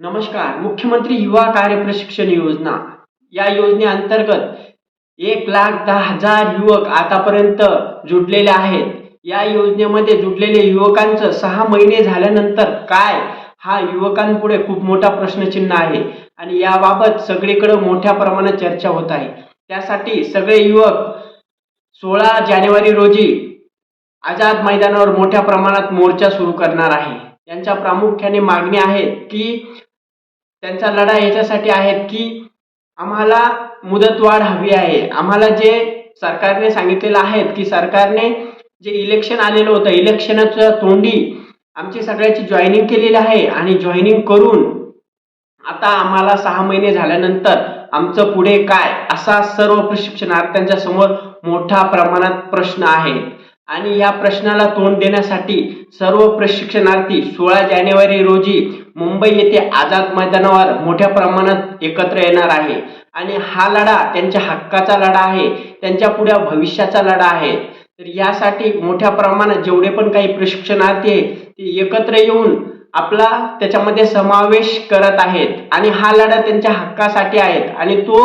नमस्कार. मुख्यमंत्री युवा कार्य प्रशिक्षण योजना. या योजनेअंतर्गत एक लाख दहा हजार युवक आतापर्यंत जुडलेले आहेत. या योजनेमध्ये जुडलेले युवकांचं सहा महिने झाल्यानंतर काय? हा युवकांपुढे खूप मोठा प्रश्नचिन्ह आहे आणि याबाबत सगळीकडे मोठ्या प्रमाणात चर्चा होत आहे. त्यासाठी सगळे युवक सोळा जानेवारी रोजी आझाद मैदानावर मोठ्या प्रमाणात मोर्चा सुरू करणार आहे. यांच्या प्रामुख्याने मागणी आहेत की त्यांचा लढा याच्यासाठी आहेत की आम्हाला मुदतवाढ हवी आहे. आम्हाला जे सरकारने सांगितलेलं आहे की सरकारने जे इलेक्शन आलेलं होतं इलेक्शनाच्या तोंडी आमची सगळ्याची जॉईनिंग केलेली आहे आणि जॉईनिंग करून आता आम्हाला सहा महिने झाल्यानंतर आमचं पुढे काय असा सर्व प्रशिक्षणार्थ्यांच्या समोर मोठ्या प्रमाणात प्रश्न आहे आणि या प्रश्नाला तोंड देण्यासाठी सर्व प्रशिक्षणार्थी सोळा जानेवारी रोजी मुंबई येथे आझाद मैदानावर मोठ्या प्रमाणात एकत्र येणार आहे. आणि हा लढा त्यांच्या हक्काचा लढा आहे. त्यांच्या पुढ्या भविष्याचा लढा आहे. तर यासाठी मोठ्या प्रमाणात जेवढे पण काही प्रशिक्षणार्थी आहे ते एकत्र येऊन आपला त्याच्यामध्ये समावेश करत आहेत. आणि हा लढा त्यांच्या हक्कासाठी आहेत आणि तो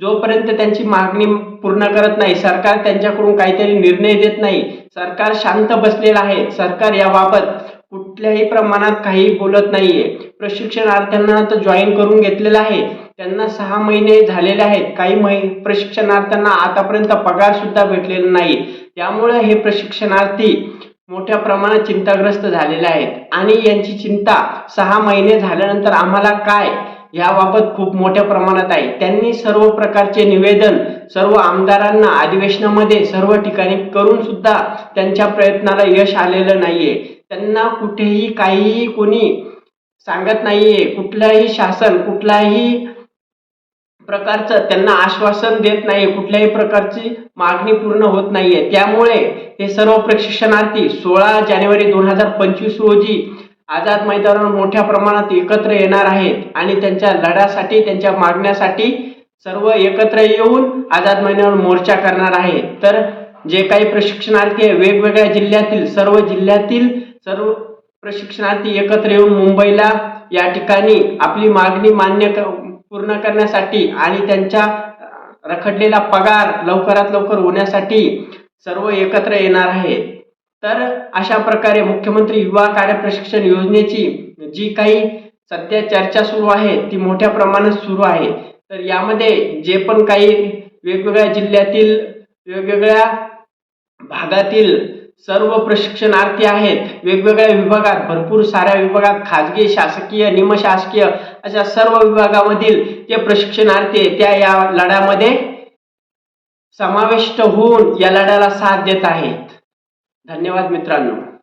जोपर्यंत त्यांची मागणी पूर्ण करत नाही सरकार त्यांच्याकडून काहीतरी निर्णय देत नाही सरकार शांत बसलेलं आहे. सरकार याबाबत कुठल्याही प्रमाणात काही बोलत नाहीये. प्रशिक्षणार्थ्यांना तर जॉईन करून घेतलेलं आहे. त्यांना सहा महिने झालेले आहेत. काही महि प्रशिक्षणार्थ्यांना आतापर्यंत पगार सुद्धा भेटलेला नाही. त्यामुळे हे प्रशिक्षणार्थी मोठ्या प्रमाणात चिंताग्रस्त झालेले आहेत. आणि यांची चिंता सहा महिने झाल्यानंतर आम्हाला काय? याबाबत खूप मोठ्या प्रमाणात आहे. त्यांनी सर्व प्रकारचे निवेदन सर्व आमदारांना अधिवेशनामध्ये सर्व ठिकाणी करून सुद्धा त्यांच्या प्रयत्नाला यश आलेलं नाहीये. त्यांना कुठेही काहीही कोणी सांगत नाहीये. कुठलाही शासन कुठलाही प्रकारचं त्यांना आश्वासन देत नाही कुठल्याही प्रकारची मागणी पूर्ण होत नाहीये. त्यामुळे हे सर्व प्रशिक्षणार्थी सोळा जानेवारी दोन हजार पंचवीस रोजी आझाद मैदानावर मोठ्या प्रमाणात एकत्र येणार आहेत आणि त्यांच्या लढ्यासाठी त्यांच्या मागण्यासाठी सर्व एकत्र येऊन आझाद मैदानावर मोर्चा करणार आहेत. तर जे काही प्रशिक्षणार्थी आहे वेगवेगळ्या जिल्ह्यातील सर्व जिल्ह्यातील सर्व प्रशिक्षणार्थी एकत्र येऊन मुंबईला या ठिकाणी आपली मागणी मान्य क- पूर्ण करण्यासाठी आणि त्यांच्या रखडलेला पगार लवकरात लवकर होण्यासाठी सर्व एकत्र येणार आहेत तर अशा प्रकारे मुख्यमंत्री युवा कार्य प्रशिक्षण योजनेची जी काही सध्या चर्चा सुरू आहे ती मोठ्या प्रमाणात सुरू आहे. तर यामध्ये जे पण काही वेगवेगळ्या जिल्ह्यातील वेगवेगळ्या भागातील सर्व प्रशिक्षणार्थी आहेत. वेगवेगळ्या विभागात भरपूर साऱ्या विभागात खाजगी शासकीय निमशासकीय अशा सर्व विभागामधील जे प्रशिक्षणार्थी त्या या लढ्यामध्ये समाविष्ट होऊन या लढ्याला साथ देत आहेत. धन्यवाद मित्रांनो.